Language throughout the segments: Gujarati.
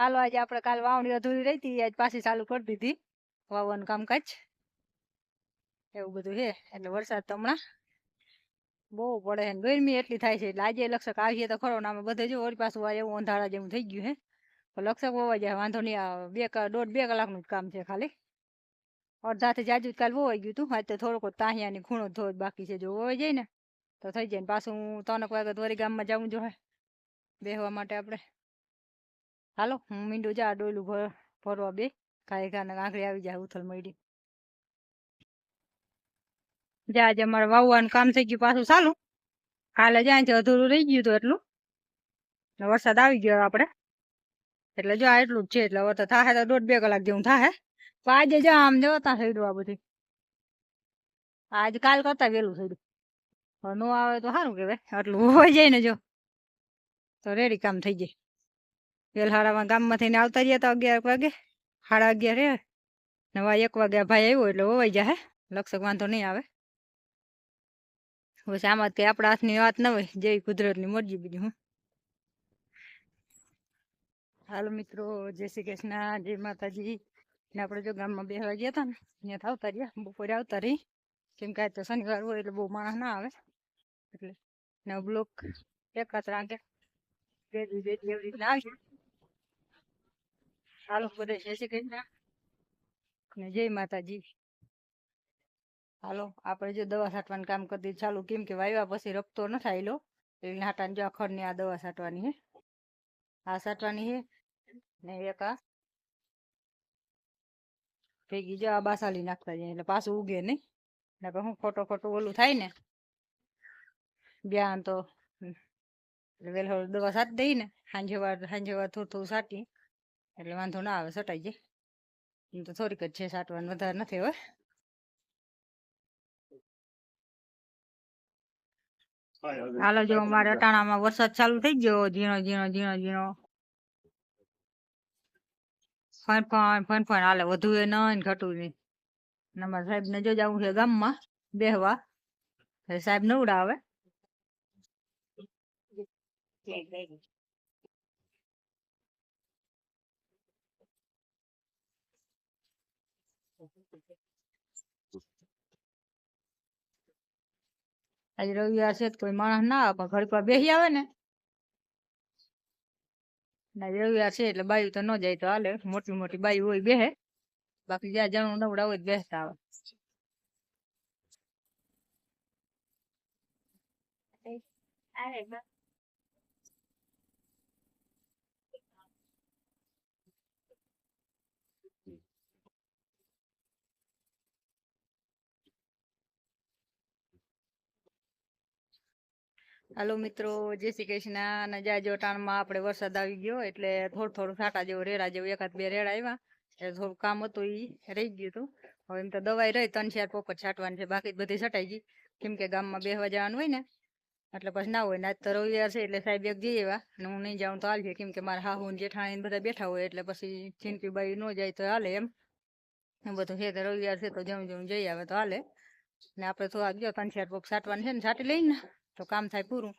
હાલો, આજે આપણે કાલ વાવણી અધૂરી રહી હતી, આજ પાછી ચાલુ કરી દીધી. વાવવાનું કામકાજ એવું બધું છે એટલે વરસાદ તો હમણાં બહુ પડે છે ગરમી એટલી થાય છે, એટલે આજે લક્ષક આવીએ તો ખરો, ને આમાં બધે જો વળી પાછું એવું અંધારા જેવું થઈ ગયું પણ લક્ષક વવાઈ જાય, વાંધો નહીં બે દોઢ બે કલાકનું જ કામ છે ખાલી. અડધાથી જાજુ જ કાલ વવાઈ ગયું હતું આજ તો થોડોક તાહિયાની ખૂણો ધોધ બાકી છે, જો વવાઈ જાય ને, તો થઈ જાય ને, પાછું હું વાગે વળી ગામમાં જવું જોઈએ બેહવા માટે આપણે. હાલો, હું મીંડું જા ડોયલું ભર, ભરવા બે. કાંઈ કાને આંગળી આવી જાય, ઉથલ મળી જા, આજે અમારે વાવવાનું કામ થઈ ગયું પાછું. ચાલુ કાલે જાય છે અધૂરું રહી ગયું હતું એટલું. વરસાદ આવી ગયો આપણે. એટલે જો આ એટલું જ છે, એટલે હવે તો થાય તો દોઢ બે કલાક જેવું થાય પણ આજે જો આમ થઈ થયું આ બધું. આજ કાલ કરતા વહેલું થઈ હવે નો આવે તો સારું કહેવાય આટલું હોય જાય ને જો. તો રેડી કામ થઈ જાય. વેલહારામાં ગામમાંથી ને આવતા રહ્યા તો અગિયાર વાગે, સાડા અગિયાર રે નવા એક વાગ્યા ભાઈ આવ્યો એટલે હોવાઈ જાય લક્ષક વાંધો નહીં આવે. બસ આમાં જ કઈ આપણા હાથની વાત ન હોય, જેવી કુદરતની મરજી બીજું હું. હાલો મિત્રો, જય શ્રી કૃષ્ણ, જય માતાજી. ને આપણે જો ગામમાં બેસવા ગયા હતા ને ત્યાં આવતા રહ્યા, બપોરે આવતા રહી. કેમ કે આજ તો શનિવાર હોય એટલે બહુ માણસ ના આવે. એટલે ને બ્લોક એકાદ રાગે બે દી બે દી એવી રીતના આવશે હાલો, બધે જય શ્રી કૃષ્ણ. જય માતાજી. હાલો, આપણે જો દવા છાંટવાનું કામ કરી ચાલુ કેમ કે વાવ્યા પછી રખતો ન થાય લો. એટલે હાટાને જો આ ને આ દવા છાંટવાની હે. આ છાંટવાની હે. ને એક આ ભેગી જો આ બાસાલી નાખતા જાય, એટલે પાછું ઉગે નહીં. ને હું ખોટો ખોટું ઓલું થાય ને બ્યાન તો વેલો દવા છાંટી દઈ ને. સાંજે વાર સાંજે વાર થોડું થોડું છાંટી એટલે વાંધો ના આવે, સટાઈ જાય. તો થોડીક જ છે છાંટવાનું વધારે નથી હવે. હાલો, જો અમારે અટાણામાં વરસાદ ચાલુ થઈ ગયો, ઝીણો ઝીણો ઝીણો ઝીણો. ફન ફન ફન ફન, હાલે, વધુ એ નહીં ઘટું નહીં. અમારા સાહેબ ને જો જવું છે ગામમાં, બેહવા. સાહેબ નવડા આજે રવિવાર છે કોઈ માણસ ના આવે, પણ ઘડી પર બેસી આવે ને. રવિવાર છે એટલે બાયું તો ન જાય તો હાલે, મોટી મોટી બાયું હોય બેહે. બાકી જ્યાં જણું નવડા હોય બેસતા આવે. હાલો મિત્રો, જય શ્રી કૃષ્ણ. અને જાજો ટાણમાં આપણે વરસાદ આવી ગયો એટલે થોડું થોડું છાંટા જેવું, રેડા જેવું, એકાદ બે રેડા આવ્યા. એટલે થોડું કામ હતું એ રહી ગયું હતું. હવે એમ તો દવાઈ રહી, ત્રણ ચાર પોપટ છાંટવાની છે, બાકી બધી છટાઈ ગઈ. કેમ કે ગામમાં બેસવા જવાનું હોય ને, એટલે પછી ના હોય. ને આજ તો રવિવાર છે એટલે સાહેબ એક જઈ આવ્યા. અને હું નહીં જાઉં તો હાલશે કેમ કે મારા હાહુ ને જેઠાણી બધા બેઠા હોય એટલે પછી ચીનકી બાઈ ન જાય તો હાલે એમ. એમ બધું છે તો રવિવાર છે તો જમ જમ જઈ આવે તો હાલે. ને આપણે તો આ જો ત્રણ ચાર પોપ છાંટવાની છે ને, છાંટી લઈને. તો કામ થાય પૂરું.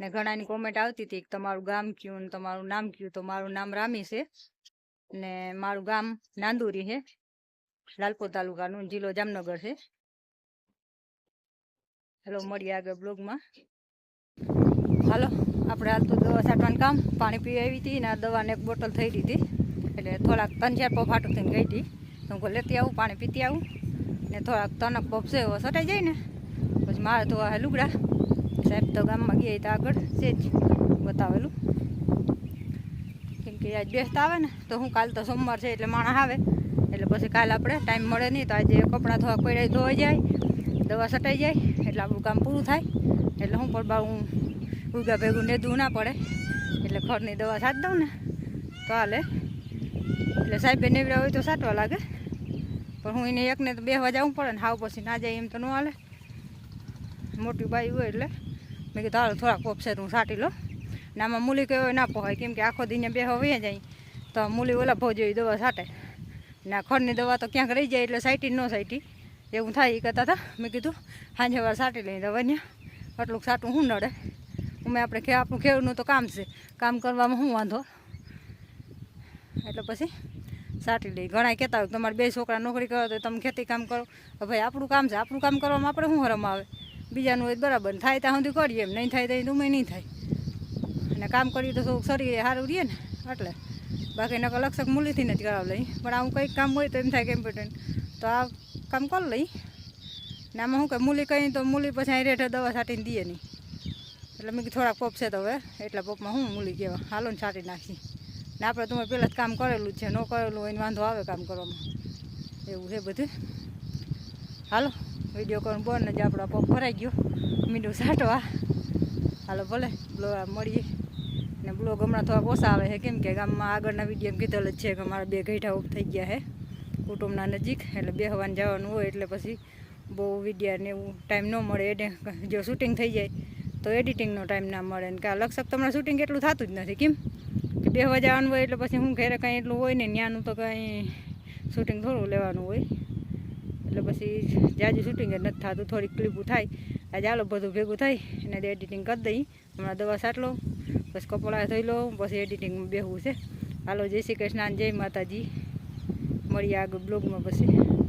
ને ઘણાની કોમેન્ટ આવતી હતી તમારું ગામ કયું ને તમારું નામ કયું? તો મારું નામ રામી છે. ને મારું ગામ નાંદુરી છે. લાલપુર તાલુકાનું જિલ્લો જામનગર છે. હેલો, મળીએ આગળ બ્લોગમાં. હાલો, આપણે હાલ તો દવા છાંટવાનું કામ. પાણી પી આવી હતી ને આ દવાને એક બોટલ થઈ દીધી. એટલે થોડાક ત્રણ ચાર પફ હાટું થઈને ગઈ હતી. તો હું લેતી આવું, પાણી પીતી આવું. ને થોડાક તનક પફ છે સટાઈ જાય ને. પછી મારે તો લુગડા સાહેબ તો ગામમાં ગયા તો આગળ છે જ બતાવેલું. કેમ કે આજ બેસતા આવે ને, તો હું કાલ તો સોમવાર છે એટલે માણસ આવે. એટલે પછી કાલ આપણે ટાઈમ મળે નહીં, તો આજે કપડાં ધોવા કોઈ ધોવાઈ જાય, દવા સટાઈ જાય, એટલે આપણું કામ પૂરું થાય. એટલે હું પણ હું ઉગા ભેગું નેદવું ના પડે. એટલે ઘરની દવા છાંટ દઉં ને, તો હાલે. એટલે સાહેબે નેવડા હોય તો સાટવા લાગે. પણ હું એને એકને તો બેસવા જવું પડે ને, હાવ પછી ના જાય એમ તો ન હાલે. મોટી બાઈ હોય એટલે. મેં કીધું, હાલો, થોડાક પોપસે તો હું સાટી લો ને આમાં મૂલી કહેવાય ના પહોંચાય કેમ કે આખો દીને બે વહી જાય. તો મૂલી ઓલા ભોજ જેવી દવા સાટે. ને ખડની દવા તો ક્યાંક રહી જાય એટલે સાઈટી ન સાઈટી એવું થાય એ કરતા હતા મેં કીધું સાંજે વાર સાટી લઈ દવા ને આટલું સાટું શું નડે. અમે આપણે ખે આપણું ખેડૂતનું તો કામ છે. કામ કરવામાં શું વાંધો? એટલે પછી સાટી લઈ. ઘણા કહેતા હોય તમારે બે છોકરા નોકરી કરો તો તમે ખેતી કામ કરો. ભાઈ, આપણું કામ છે. આપણું કામ કરવામાં આપણે શું હરમ આવે? બીજાનું હોય બરાબર. થાય ત્યાં સુધી કરીએ, એમ નહીં થાય તો દુમે નહીં થાય. અને કામ કરીએ તો થોડુંક શરીર સારું રહે ને, એટલે. બાકી નકર લક્ષક મૂલીથી નથી કરાવ લઈ પણ આવું કંઈક કામ હોય તો એમ થાય કે ઇમ્પોર્ટન્ટ તો આ કામ કરી લઈ ને આમાં શું કે મૂલી કહી તો મૂલી પછી અહીં રેઠે દવા છાંટીને દઈએ નહીં. એટલે મેં થોડાક પોપ છે તો હવે, એટલા પોપમાં હું મૂલી કહેવા હાલો ને છાંટી નાખી ને આપણે તમે પહેલાં જ કામ કરેલું જ છે, ન કરેલું હોય વાંધો આવે કામ કરવામાં. એવું છે બધું. હાલો. વીડિયો કોલ બોન જ આપણો પગ ભરાઈ ગયો મીંડું સાટવા હાલો ભલે બ્લો મળીએ ને બ્લોગ હમણાં થોડાક ઓછા આવે છે કેમ કે ગામમાં આગળના વીડિયો કીધેલ જ છે કે મારા બે ગઈઠા ઉપ થઈ ગયા છે કુટુંબના નજીક એટલે બે હવાન જવાનું હોય એટલે પછી બહુ વિડીયાને એવું ટાઈમ ન મળે એટલે જો શૂટિંગ થઈ જાય તો એડિટિંગનો ટાઈમ ના મળે ને કે આ લક્ષક તમને શૂટિંગ એટલું થતું જ નથી કેમ કે બે હવા જવાનું હોય એટલે પછી હું ઘરે કંઈ એટલું હોય ને ત્યાંનું તો કંઈ શૂટિંગ થોડું લેવાનું હોય એટલે પછી જાજુ શૂટિંગ નથી થતું, થોડીક ક્લિપું થાય આજે આલો બધું ભેગું થાય એને એડિટિંગ કરી દઈ. હમણાં દવા સાટલો, પછી કપડાં ધોઈ લો, પછી એડિટિંગમાં બેહવું છે. હાલો, જય શ્રી કૃષ્ણ જય માતાજી. મળીએ આગળ બ્લોગમાં પછી.